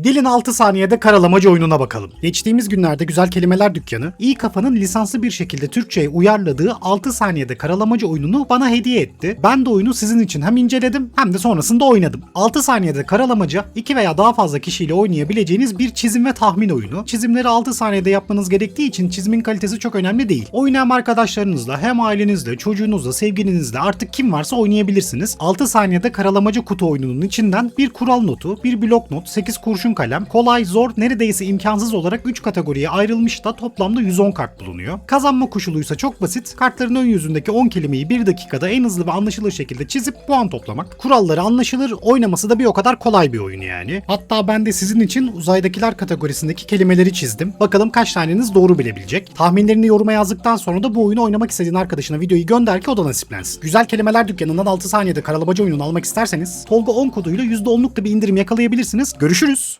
Gelin 6 saniyede karalamacı oyununa bakalım. Geçtiğimiz günlerde Güzel Kelimeler Dükkanı, iyi kafanın lisanslı bir şekilde Türkçe'ye uyarladığı 6 saniyede karalamacı oyununu bana hediye etti. Ben de oyunu sizin için hem inceledim hem de sonrasında oynadım. 6 saniyede karalamaca 2 veya daha fazla kişiyle oynayabileceğiniz bir çizim ve tahmin oyunu. Çizimleri 6 saniyede yapmanız gerektiği için çizimin kalitesi çok önemli değil. Oyunu hem arkadaşlarınızla hem ailenizle, çocuğunuzla, sevgilinizle artık kim varsa oynayabilirsiniz. 6 saniyede karalamaca kutu oyununun içinden bir kural notu, bir blok not, 8 kurşun kalem, kolay, zor, neredeyse imkansız olarak 3 kategoriye ayrılmış da toplamda 110 kart bulunuyor. Kazanma koşuluysa çok basit. Kartların ön yüzündeki 10 kelimeyi 1 dakikada en hızlı ve anlaşılır şekilde çizip puan toplamak. Kuralları anlaşılır, oynaması da bir o kadar kolay bir oyun yani. Hatta ben de sizin için uzaydakiler kategorisindeki kelimeleri çizdim. Bakalım kaç taneniz doğru bilebilecek. Tahminlerini yoruma yazdıktan sonra da bu oyunu oynamak istediğin arkadaşına videoyu gönder ki o da nasiplensin. Güzel Kelimeler Dükkanı'ndan 6 saniyede karalamacı oyununu almak isterseniz Tolga 10 koduyla %10'luk da bir indirim yakalayabilirsiniz. Görüşürüz.